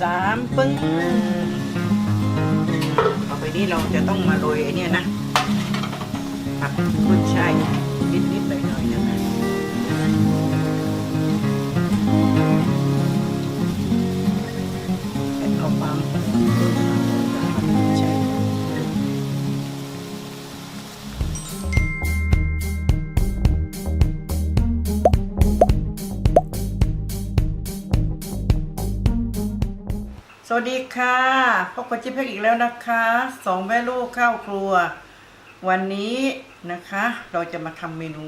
สามปึ้งต่อไปนี้เราจะต้องมาโรยไอ้เนี่ยนะผักกุ้ยช่าย สวัสดีค่ะพบกับจิ๊บเพ็กอีกแล้วนะคะสองแม่ลูกข้าวครัว วันนี้นะคะ เราจะมาทำเมนู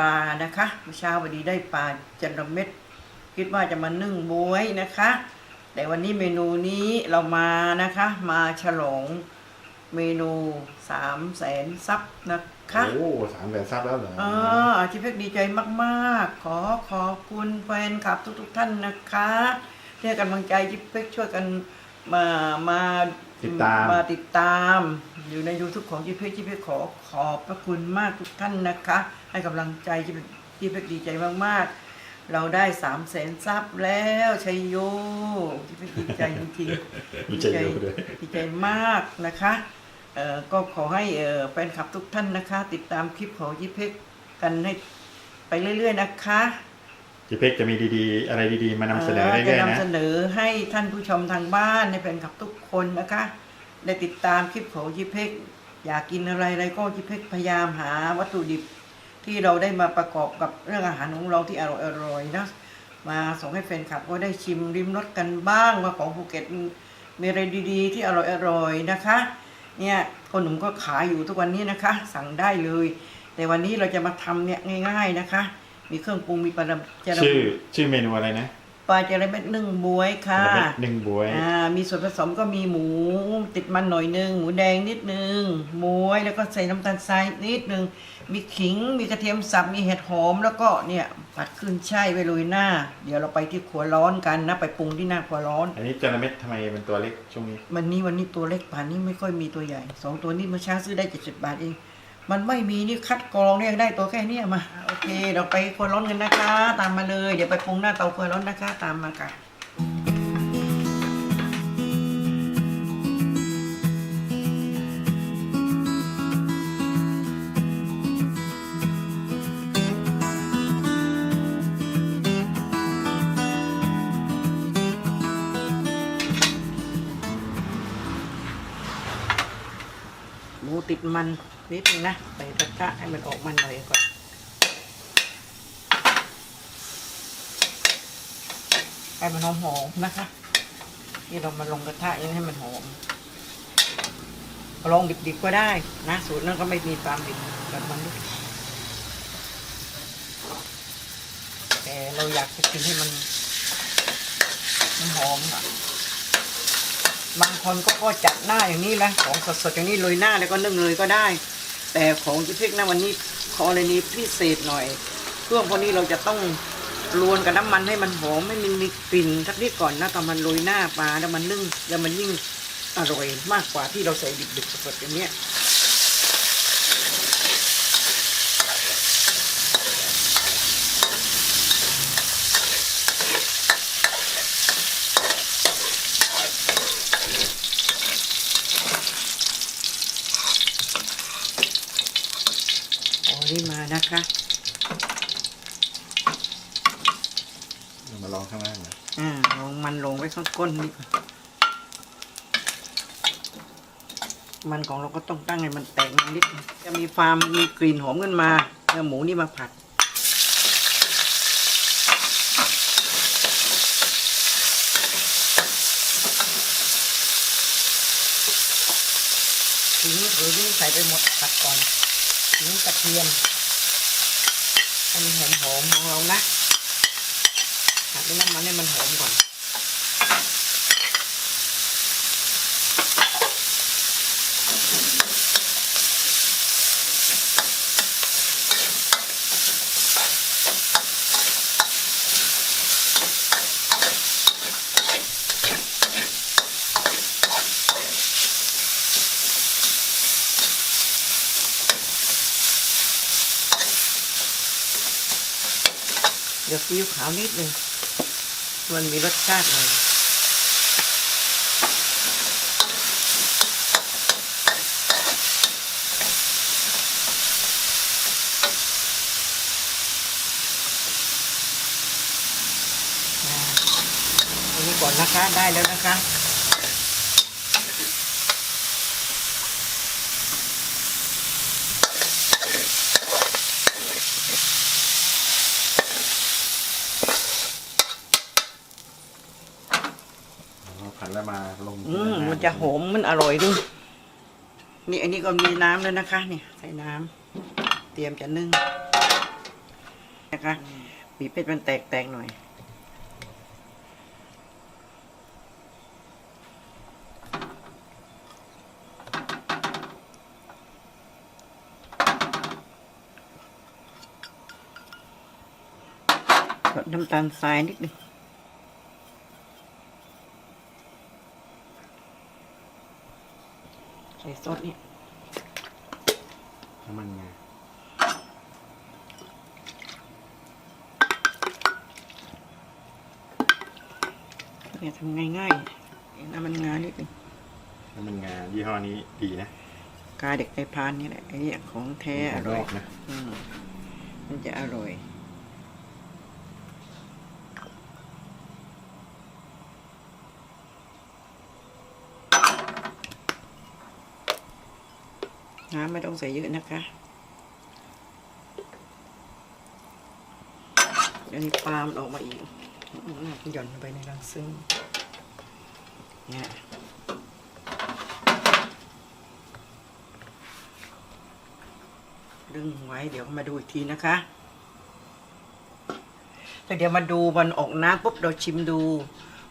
ปลานะคะเมื่อเช้าวันนี้ได้ปลาจันทร์เม็ด คิดว่าจะมานึ่งบวยนะคะ แต่วันนี้เมนูนี้เรามานะคะ มาฉลองเมนูสามแสนซับนะคะโอ้สามแสนซับแล้วเหรออ่าอาชีพเพกดีใจมากๆ ขอขอบคุณแฟนคลับทุก ๆ ท่านนะคะที่ ให้กำลังใจจิ๊บเพกช่วยกันมามาติดตามมาติดตาม อยู่ใน YouTube ของจิ๊บเพกจิ๊บเพกขอขอบพระคุณมากทุกท่านนะคะ ให้กำลังใจจิ๊บจิ๊บเพกดีใจมากๆ เราได้สามแสนซับแล้วชัยโยจิ๊บเพกดีใจจริงๆดีใจเยอะด้วยดีใจมากนะคะเอ่อก็ขอให้เอ่อแฟนคลับทุกท่านนะคะ ติดตามคลิปของยิปเพ็กกันให้ไปเรื่อย ๆ นะคะ จีเพ็กจะมีดีๆ อะไรดีๆ มานำเสนอจะเรื่อยๆนำนะเสนอให้ท่านผู้ชมทางบ้านในแฟนคลับทุกคนนะคะ ได้ติดตามคลิปของยิปเพ็กอยากกินอะไรอะไรก็ยิปเพ็กพยายามหาวัตถุดิบที่เราได้มาประกอบกับเรื่องอาหารของเราที่อร่อยๆนะมาส่งให้แฟนคลับก็ได้ชิมริมรสกันบ้างว่าของภูเก็ตมีอะไรดีๆ ที่อร่อยๆนะคะ เนี่ยคนหนุ่มก็ขายอยู่ทุกวันนี้นะคะ สั่งได้เลย แต่วันนี้เราจะมาทำเนี่ยง่าย ๆนะคะ มีเครื่องปรุงมีปลาจาระชื่อชื่อเมนูอะไรนะปลาจาระเม็ดนึ่งบวยค่ะแล้วเป็นหนึ่งบวยอ่ามีส่วนผสมก็มีหมูติดมันหน่อยนึงหมูแดงนิดนึงบวยแล้วก็ใส่น้ำตาลทรายนิดนึงมีขิงมีกระเทียมสับมีเห็ดหอมแล้วก็เนี่ยผัดขึ้นช่ายไว้โรยหน้า เดี๋ยวเราไปที่ครัวร้อนกันนะ ไปปรุงที่หน้าครัวร้อน อันนี้จาระเม็ดทำไมเป็นตัวเล็กช่วงนี้วันนี้วันนี้ตัวเล็กป่านนี้ไม่ค่อยมีตัวใหญ่สองตัวนี้เมื่อเช้าซื้อได้เจ็ดสิบบาทเอง มันไม่มีนี่คัดกรองเนี่ยได้ตัวแค่เนี้ยมาโอเคเราไปครัวร้อนกันนะคะ ตามมาเลย เดี๋ยวไปปรุงหน้าเตาครัวร้อนนะคะ ตามมาค่ะหมูติดมัน นิดนึงนะใส่ตะกร้าให้มันออกมันหน่อยก่อนให้มันหอมๆนะคะ นี่เรามาลงกระทะยังให้มันหอมลองดิบๆก็ได้นะสูตรนั้นก็ไม่มีความดิบแบบมันด้วยแต่เราอยากจะกินให้มัน มันหอมอะบางคนก็ก็จัดหน้าอย่างนี้แหละของสดๆอย่างนี้โรยหน้าแล้วก็นึ่งเลยก็ได้ แต่ของจิพริกนะวันนี้ขออะไรนี้พิเศษหน่อยเครื่องพวกนี้เราจะต้องรวนกับน้ำมันให้มันหอมไม่มีมีกลิ่นสักนิดก่อนนะตอนมันโรยหน้าปลาแล้วมันนึ่งแล้วมันยิ่งอร่อยมากกว่าที่เราใส่ดิบๆสดๆอย่างเนี้ยโอ้ นี่มานะคะเรามาลองข้างล่างนะอ่าลงมันลงไว้ข้างก้นนี่ก่อนมันของเราก็ต้องตั้งให้มันแตกนิดนึงจะมีความมีกลิ่นหอมขึ้นมาเอาหมูนี่มาผัด ทิ้งหรือนี่ใส่ไปหมดผัดก่อนทิ้งกระเทียมให้ มันหอมหอมๆของเรานะผัดด้วยน้ำมันให้มันหอมก่อน เดี๋ยวซีอิ๊วขาวนิดหนึ่งมันมีรสชาติหน่อยก่อนนะคะได้แล้วนะคะ จะหอมมันอร่อยด้วยนี่อันนี้ก็มีน้ำแล้วนะคะเนี่ยใส่น้ำเตรียมจะนึ่งนะคะบีเป็ดมันแตกๆหน่อยกดน้ำตาลทรายนิดนึง ส่ซอสนี่น้ำมันงาเนี่ยทำง่ายๆน้ำมันงานิดนึงน้ำมันงายี่ห้อนี้ดีนะกาเด็กในพรานนี่แหละไอ้เนี่ยของแท้อหัวดร่ออยกนะอืมมันจะอร่อย น้ำไม่ต้องใส่เยอะนะคะเดี๋ยวนี้ปลามันออกมาอีกหย่อนลงไปในรังซึ่งเนี่ยดึงไว้เดี๋ยวมาดูอีกทีนะคะ แล้วเดี๋ยวมาดูมันออกน้ำปุ๊บเราชิมดู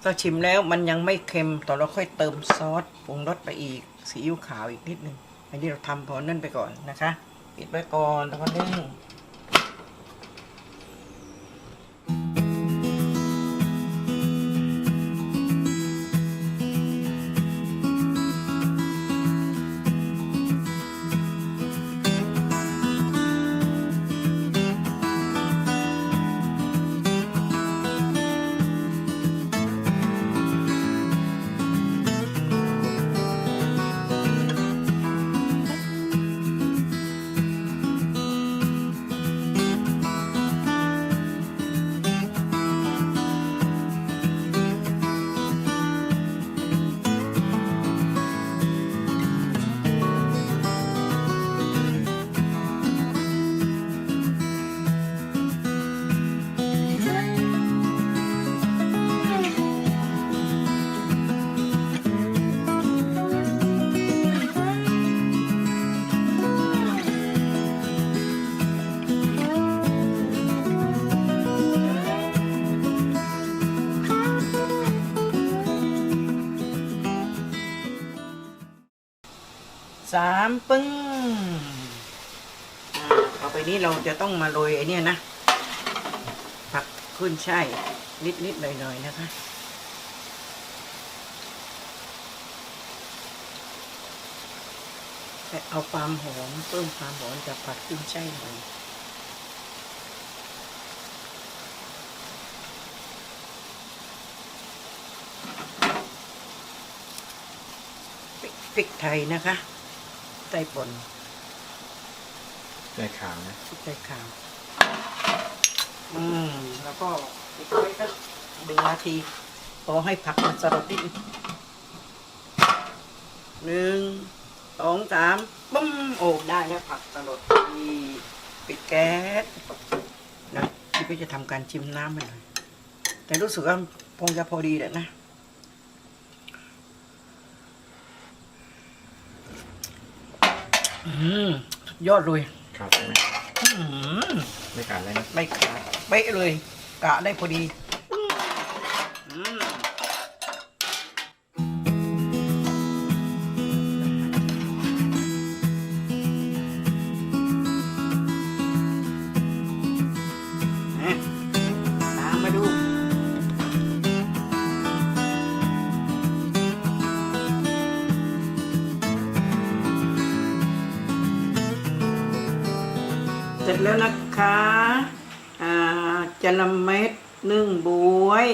ถ้าชิมแล้วมันยังไม่เค็มต่อเราค่อยเติมซอสปรุงรสไปอีกซีอิ๊วขาวอีกนิดนึง อันนี้เราทำพอนั่นไปก่อนนะคะ ปิดไว้ก่อนแล้วก็นึ่ง สามปึ้งอ่าต่อไปนี้เราจะต้องมาโรยไอ้เนี่ยนะ ผักขึ้นช่ายนิดนิดหน่อยหน่อยๆนะคะแต่เอาความหอมเพิ่มความหอมจากผักขึ้นช่ายหน่อยพริกไทยนะคะ ไต้ป่นได้ขาวนะพริกไทยขาว อืม แล้วก็ปิดไว้สักหนึ่งนาทีพอให้ผักมันสลดนิดนึงหนึ่งสองสามปุ้มโอ้ได้แล้วผักสลดดีปิดแก๊สนะพี่ก็จะทำการชิมน้ำไปหน่อยแต่รู้สึกว่าคงจะพอดีแหละนะ อืมสุด ยอดเลยขาดใช่ไหมอืมไม่ขาดเลยนะไม่ขาดเป๊ะเลยกะได้พอดี อืม เสร็จแล้วนะคะอ่าจะนำเม็ดนึ่งบวย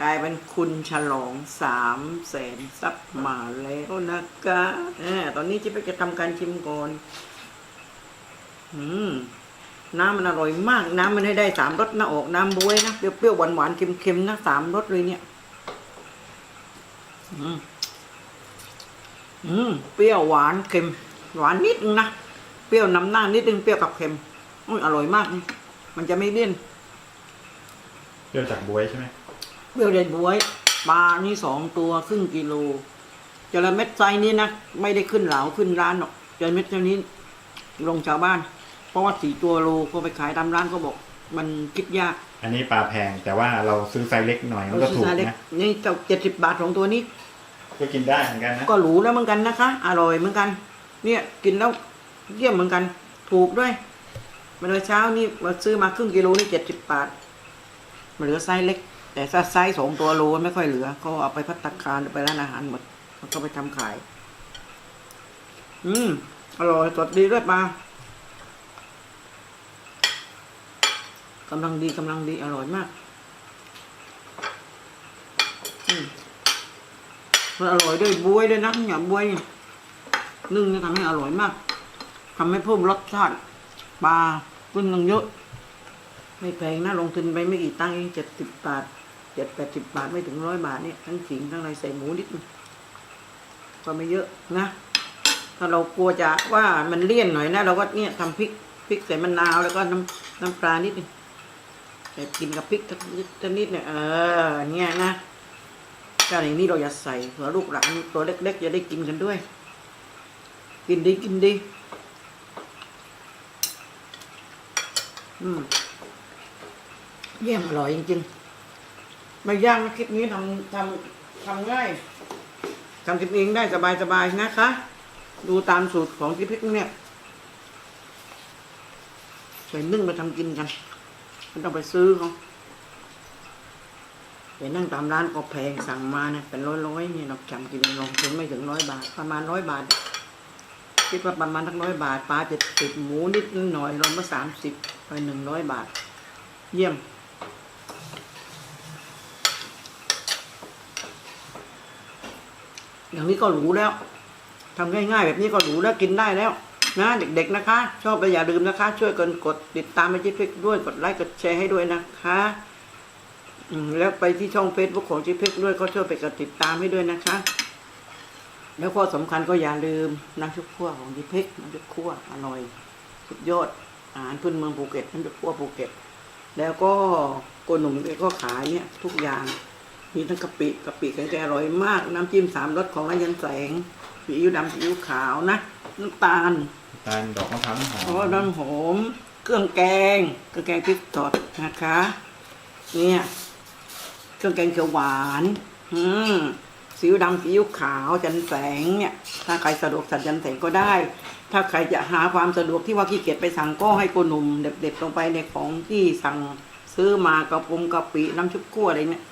กลายเป็นคุณฉลองสามแสนซับมาแล้วนะคะอตอนนี้จิ๊บจะทำการชิมก่อนอืมน้ำมันอร่อยมาก น้ำมันให้ได้สามรสนะออกน้ำบวยนะ เปรี้ยวๆหวานๆเค็มๆนะสามรสเลยเนี่ยอืมอืมเปรี้ยวหวานเค็ม หวานนิดนึงนะ เปรี้ยวนำหน้านิดนึงเปรี้ยวกับเค็ม อุ้ยอร่อยมากนี่มันจะไม่เลี่ยนเปรี้ยวจากบวยใช่ไหมเปรี้ยวเด่นบวยปลานี่สองตัวครึ่งกิโลจระเม็ดไซส์นี้นะไม่ได้ขึ้นเหลาขึ้นร้านหรอกจระเม็ดเท่านี้ลงชาวบ้าน เพราะว่าสี่ตัวโลก็ไปขายตามร้านก็บอก มันคิดยากอันนี้ปลาแพงแต่ว่าเราซื้อไซส์เล็กหน่อยมันก็ถูกเล็กนะ นี่เจ้าเจ็ดสิบบาทของตัวนี้ ก็กินได้เหมือนกันนะ ก็หรูแล้วเหมือนกันนะคะ อร่อยเหมือนกัน เนี่ยกินแล้วเยี่ยมเหมือนกัน ถูกด้วย เมื่อเช้านี่มาซื้อมาครึ่งกิโลนี่เจ็ดสิบบาทมันเหลือไซส์เล็ก แต่ถ้าไซส์สองตัวโลไม่ค่อยเหลือก็เอาไปพัตคารไปร้านอาหารหมดแล้วก็ไปทำขาย อืมอร่อยสดดีด้วยปลากำลังดีกำลังดีอร่อยมากมันอร่อยด้วยบวยด้วยนะเนี่ยบวยเนี่ยนึ่งเนี่ยทำให้อร่อยมากทำให้เพิ่มรสชาติ ปลาขึ้นนึงเยอะ ไม่แพงนะลงทุนไปไม่กี่ตังค์เองเจ็ดสิบบาทเจ็ดแปดสิบบาทไม่ถึงร้อยบาทเนี่ยทั้งขิงทั้งอะไรใส่หมูนิดนึงก็ไม่เยอะนะ ถ้าเรากลัวจะว่ามันเลี่ยนหน่อยนะ เราก็เนี่ยทำพริกพริกใส่มะนาวแล้วก็น้ำน้ำปลานิดนึงแต่กินกับพริกสักนิดนิดเนี่ยเออเนี่ยนะเจ้าในนี้เราอย่าใส่เผื่อลูกหลานตัวเล็กๆจะได้กินกันด้วย กินดีกินดี อืมเยี่ยมอร่อยจริงๆไม่ยากนะคลิปนี้ทำทำทำง่ายทำกินเองได้สบายๆนะคะ ดูตามสูตรของที่พริกเนี่ยใส่นึ่งมาทำกินกันไม่ต้องไปซื้อเขาไปนั่งตามร้านก็แพงสั่งมาเนี่ยเป็นร้อยร้อยๆนี่เราจำกินลงทุนไม่ถึงร้อยบาท ประมาณร้อยบาทคิดว่าประมาณทั้งร้อยบาทปลาเจ็ดสิบหมูนิดหน่อยรวมมาสามสิบ ไปหนึ่งร้อยบาท เยี่ยม อย่างนี้ก็หรูแล้วทำง่ายๆ แบบนี้ก็หรูแล้วกินได้แล้ว นะเด็กๆนะคะ ชอบไปอย่าลืมนะคะ ช่วยกันกดติดตามไปที่เฟซด้วยกดไลค์กดแชร์ให้ด้วยนะคะแล้วไปที่ช่องเฟซบุ๊กของจิเพ็กด้วยก็ช่วยไปกดติดตามให้ด้วยนะคะ แล้วก็สำคัญก็อย่าลืมน้ำชุบคั่วของจิเพ็กน้ำชุบคั่วอร่อยสุดยอด อาหารพื้นเมืองภูเก็ตน้ำชุบคั่วภูเก็ต แล้วก็โกหนุ่มแกก็ขายเนี่ยทุกอย่าง มีทั้งกะปิกะปิแกงแกอร่อยมาก น้ำจิ้มสามรสของร้านยันแสงซีอิ๊วดำซีอิ๊วขาวนะน้ำตาลตาลดอกมะพร้าวน้ำหอมเพราะว่าน้ำหอมเครื่องแกงเครื่องแกงพริกสดนะคะ เนี่ยเครื่องแกงเขียวหวาน อืมซีอิ๊วดำซีอิ๊วขาวจันแสงเนี่ย ถ้าใครสะดวกสั่งจันแสงก็ได้ ถ้าใครจะหาความสะดวกที่ว่าขี้เกียจไปสั่งก็ให้โกหนุ่มเด็ดๆลงไปในของที่สั่งซื้อมากระปงกะปิน้ำชุบกั้วอะไรเนี่ย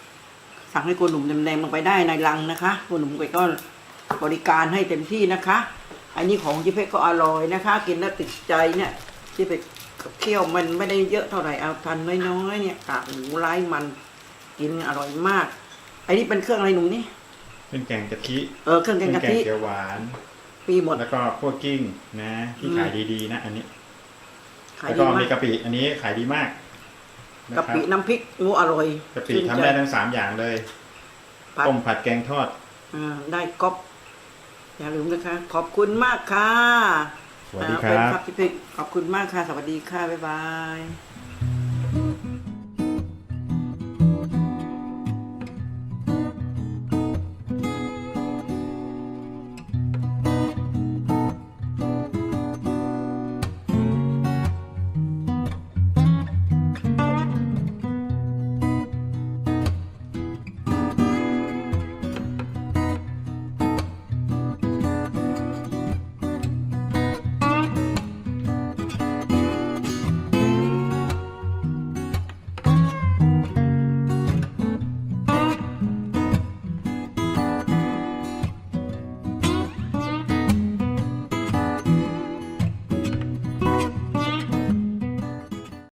สั่งให้โกหนุ่มแดงๆลงไปได้ในลังนะคะโกหนุ่มไปก็บริการให้เต็มที่นะคะ อันนี้ของจิเพกก็อร่อยนะคะ กินแล้วติดใจเนี่ยจิเพกเคี่ยวมันไม่ได้เยอะเท่าไหร่เอาทันน้อยๆเนี่ยกากหมูไร้มันกินอร่อยมากอันนี้เป็นเครื่องอะไรหนุ่มนี่เป็นแกงกะทิเออเครื่องแกงกะทิเขียวหวาน มีหมด แล้วก็พวกกิ้งนะที่อืมขายดีๆนะ อันนี้ขายแล้วดีก็มามีกกะปิอันนี้ขายดีมากนะกะครับปิน้ำพริกงูอร่อยกะปิชื่นทำใจได้ทั้งสามอย่างเลยผัดต้มผัดแกงทอดอ่าได้ก๊อปอย่าลืมนะคะ ขอบคุณมากค่ะสวัสดีคอ่าเป็นรับครับจิเพกขอบคุณมากค่ะ สวัสดีค่ะ บ๊ายบาย